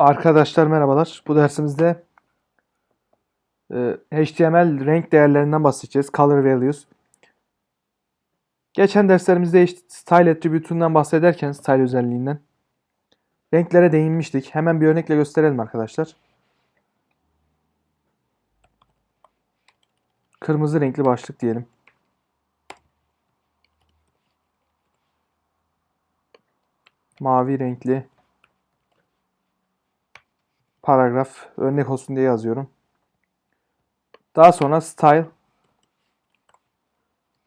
Arkadaşlar merhabalar. Bu dersimizde e, HTML renk değerlerinden bahsedeceğiz. Color values. Geçen derslerimizde style attribute'undan bahsederken style özelliğinden renklere değinmiştik. Hemen bir örnekle gösterelim arkadaşlar. Kırmızı renkli başlık diyelim. Mavi renkli paragraf örnek olsun diye yazıyorum. Daha sonra style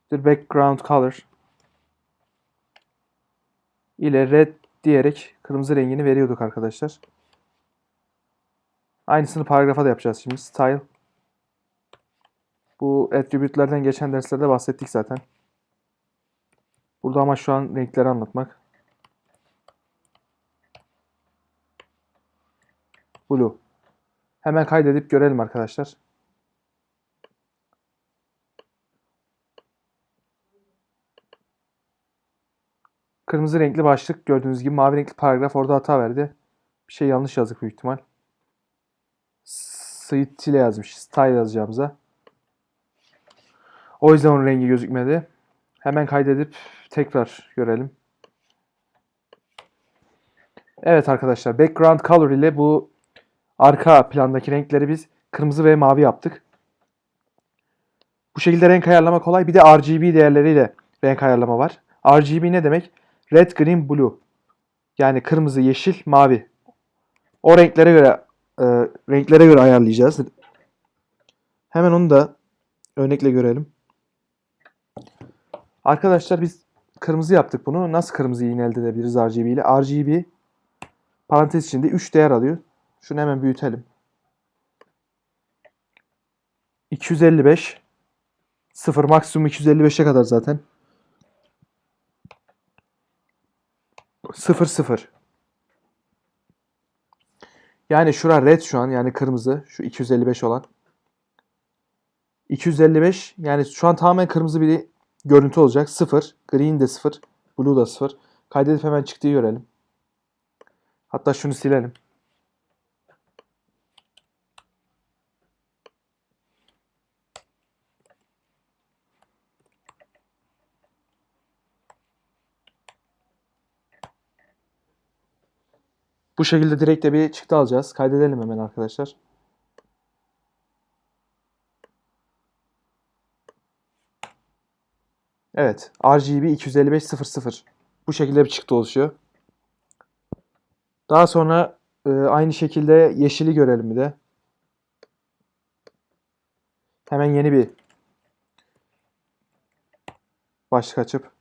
the background color ile red diyerek kırmızı rengini veriyorduk arkadaşlar. Aynısını paragrafa da yapacağız şimdi. Style bu attribute'lerden geçen derslerde bahsettik zaten. Burada ama şu an renkleri anlatmak. Blue. Hemen kaydedip görelim arkadaşlar. Kırmızı renkli başlık gördüğünüz gibi mavi renkli paragraf orada hata verdi. Bir şey yanlış yazdık büyük ihtimal. Style yazmış. Style yazacağımıza. O yüzden onun rengi gözükmedi. Hemen kaydedip tekrar görelim. Evet arkadaşlar background color ile bu arka plandaki renkleri biz kırmızı ve mavi yaptık. Bu şekilde renk ayarlama kolay. Bir de RGB değerleriyle renk ayarlama var. RGB ne demek? Red, green, blue. Yani kırmızı, yeşil, mavi. O renklere göre e, renklere göre ayarlayacağız. Hemen onu da örnekle görelim. Arkadaşlar biz kırmızı yaptık bunu. Nasıl kırmızıyı yine elde edebiliriz RGB ile? RGB parantez içinde 3 değer alıyor. Şunu hemen büyütelim. 255 0 maksimum 255'e kadar zaten. 0 0 Yani şura red şu an yani kırmızı şu 255 olan. 255 yani şu an tamamen kırmızı bir görüntü olacak. 0 green de 0 blue da 0. Kaydedip hemen çıktığı görelim. Hatta şunu silelim. Bu şekilde direkt de bir çıktı alacağız. Kaydedelim hemen arkadaşlar. Evet. RGB 25500. Bu şekilde bir çıktı oluşuyor. Daha sonra e, aynı şekilde yeşili görelim bir de. Hemen yeni bir başlık açıp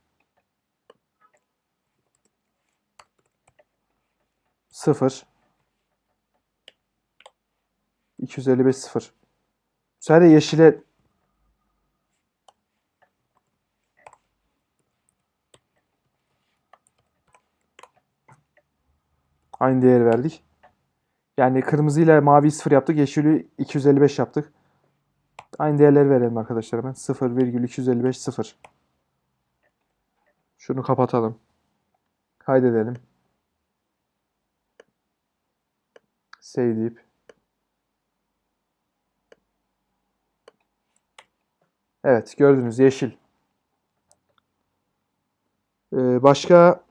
0 255 0 Bu sefer de yeşile aynı değeri verdik. Yani kırmızı ile mavi 0 yaptık. Yeşili 255 yaptık. Aynı değerleri verelim arkadaşlar hemen. 0,255 0. Şunu kapatalım. Kaydedelim. Save deyip. Evet gördünüz yeşil. Ee, başka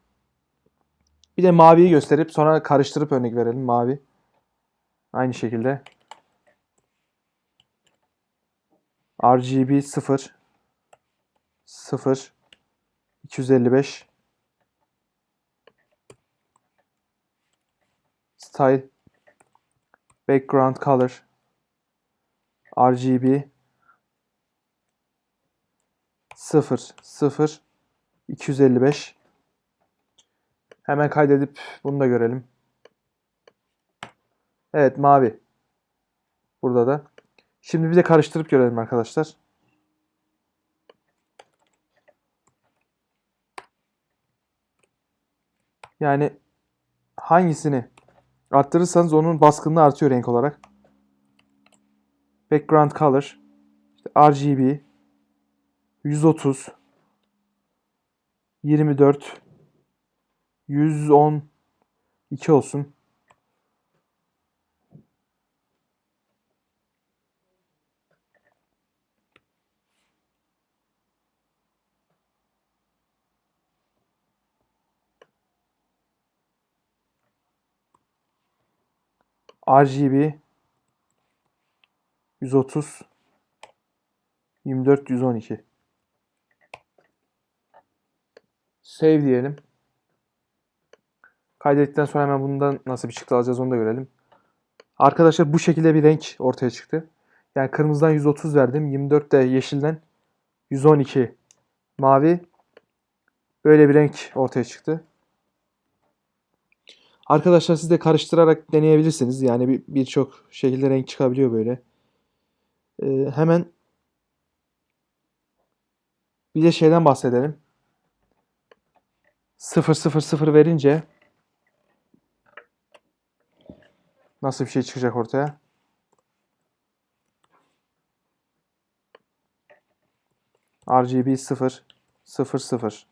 bir de maviyi gösterip sonra karıştırıp örnek verelim mavi. Aynı şekilde. RGB 0 0 255 Style Background Color RGB 0 0 255 Hemen kaydedip bunu da görelim. Evet mavi. Burada da. Şimdi bir de karıştırıp görelim arkadaşlar. Yani hangisini arttırırsanız onun baskınlığı artıyor renk olarak. Background color işte RGB 130 24 110 2 olsun. RGB 130 24 112 Save diyelim. Kaydettikten sonra hemen bundan nasıl bir çıktı alacağız onu da görelim. Arkadaşlar bu şekilde bir renk ortaya çıktı. Yani kırmızıdan 130 verdim. 24 de yeşilden 112 mavi. Böyle bir renk ortaya çıktı. Arkadaşlar siz de karıştırarak deneyebilirsiniz. Yani bir- birçok şekilde renk çıkabiliyor böyle. Ee, hemen bir de şeyden bahsedelim. 000 verince nasıl bir şey çıkacak ortaya? RGB 0 0 0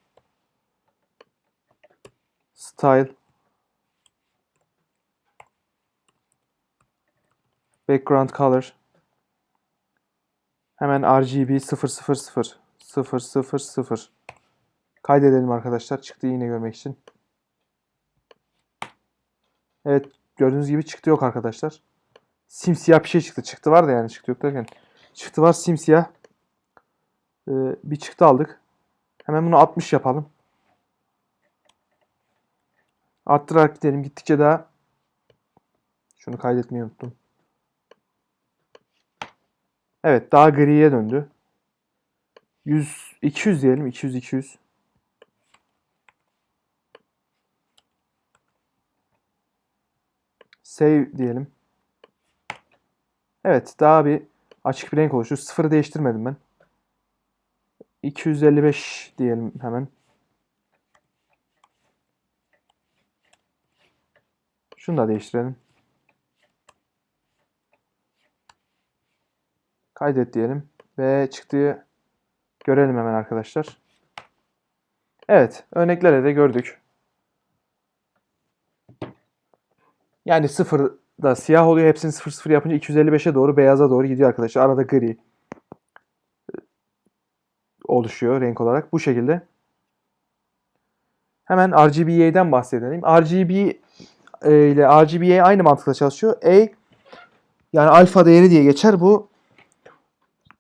Style Background color Hemen RGB 000 000 Kaydedelim arkadaşlar. Çıktı yine görmek için. Evet gördüğünüz gibi çıktı yok arkadaşlar. Simsiyah bir şey çıktı. Çıktı var da yani çıktı yok derken. Çıktı var simsiyah. Ee, bir çıktı aldık. Hemen bunu 60 yapalım. Arttırarak gidelim. Gittikçe daha şunu kaydetmeyi unuttum. Evet daha griye döndü. 100 200 diyelim. 200 200. Save diyelim. Evet daha bir açık bir renk oluştu. Sıfırı değiştirmedim ben. 255 diyelim hemen. Şunu da değiştirelim. Kaydet diyelim. Ve çıktığı görelim hemen arkadaşlar. Evet. Örneklere de gördük. Yani sıfır da siyah oluyor. Hepsini 0 0 yapınca 255'e doğru beyaza doğru gidiyor arkadaşlar. Arada gri oluşuyor renk olarak. Bu şekilde. Hemen RGBA'den bahsedelim. RGB e, ile RGBA aynı mantıkla çalışıyor. A yani alfa değeri diye geçer. Bu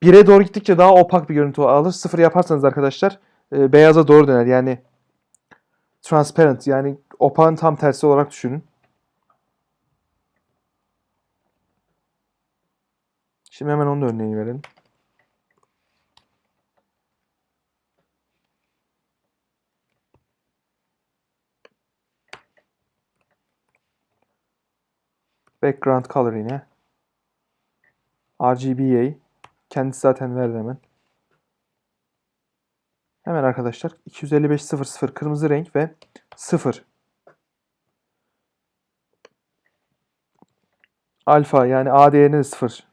1'e doğru gittikçe daha opak bir görüntü alır. 0 yaparsanız arkadaşlar e, beyaza doğru döner. Yani transparent yani opağın tam tersi olarak düşünün. Şimdi hemen onun örneğini verelim. Background color yine. RGBA. Kendisi zaten verdi hemen. Hemen arkadaşlar 255.00 kırmızı renk ve 0. Alfa yani A değerini de 0.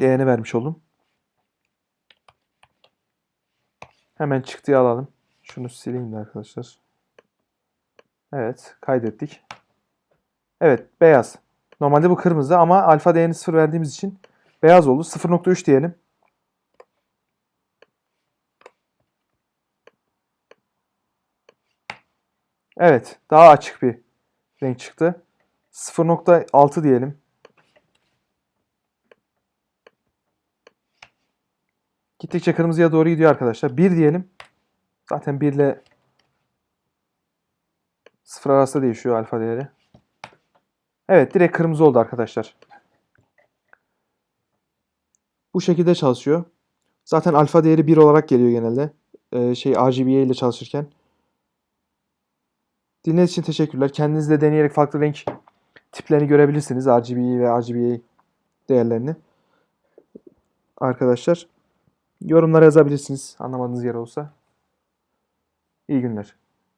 Değerini vermiş oldum. Hemen çıktıya alalım. Şunu sileyim de arkadaşlar. Evet kaydettik. Evet beyaz. Normalde bu kırmızı ama alfa değerini 0 verdiğimiz için beyaz oldu. 0.3 diyelim. Evet daha açık bir renk çıktı. 0.6 diyelim. Gittikçe kırmızıya doğru gidiyor arkadaşlar. 1 diyelim. Zaten 1 ile 0 arasında değişiyor alfa değeri. Evet direkt kırmızı oldu arkadaşlar. Bu şekilde çalışıyor. Zaten alfa değeri 1 olarak geliyor genelde. Ee, şey RGBA ile çalışırken. Dinlediğiniz için teşekkürler. Kendiniz de deneyerek farklı renk tiplerini görebilirsiniz. RGB ve RGBA değerlerini. Arkadaşlar yorumlara yazabilirsiniz anlamadığınız yer olsa. İyi günler.